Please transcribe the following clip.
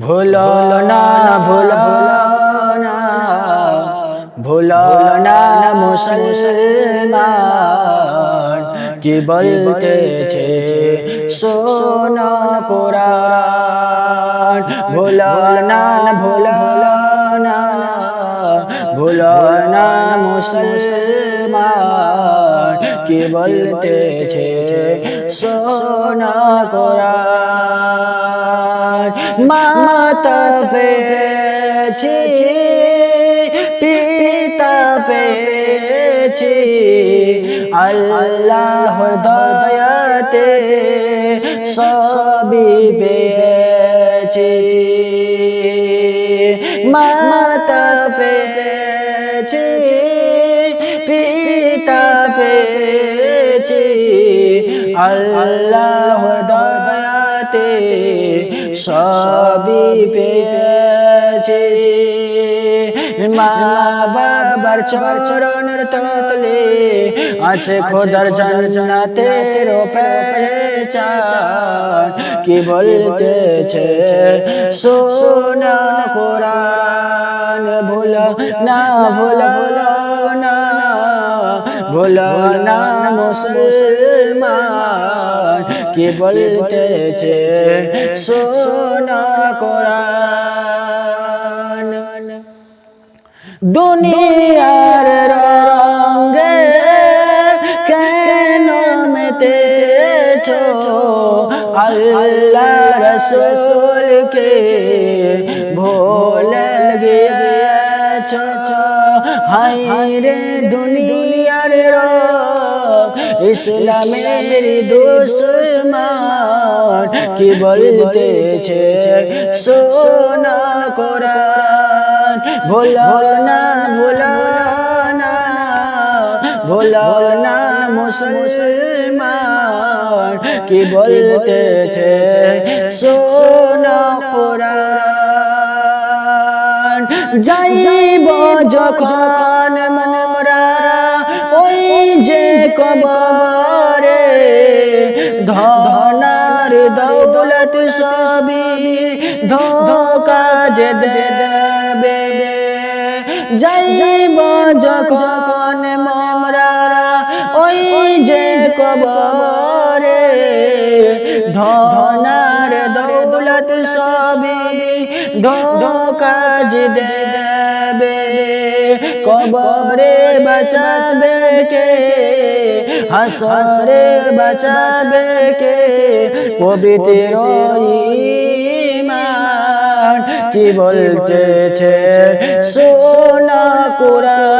ভুলো না ভুলো না ভুলো না, মুসলমান। কি বলতেছে? সোনা কোরআন। ভুলো না ভুলো না ভুলো না, মুসলমান। কি বলতেছে? সোনা কোরআন। মাতা পেয়েছি পিতা পেয়েছি আল্লাহ দয়াতে সবই পেয়েছি মাতা পেয়েছি পিতা পেয়েছি আল্লাহ দয়াতে সবই পেয়েছি। মা বাবার চরণের তলে আছে খোদার জান্নাতের পেচান কি বলতেছে? সোনা কোরআন, ভুলো না, ভুল ভুলো না মুসলমান কি বলতেছে সোনা কোরআন? দুনিয়ার রঙে কেন মেতেছ? আল্লাহ রসুলকে ভুলে গিয়েছ? হাই রে দুনিয়ার ইসলামের দুশ্মন কি বলতেছে সোনা কোরআন? ভুলো না ভুলো না ভুলো না মুসলমান কি বলতেছে সোনা কোরআন? যাইব যখন মোরা ওই যে কবরে ধনার দৌলত সবই ধোকা যে দেবে। যাইব যখন মোরা ওই যে কবরে ধনার ধোকা যে দেবে কবরে বাঁচাবে কে? হাসরে বাঁচাবে কে? পবিত্র কি বলতেছে? সোনা কোরআন।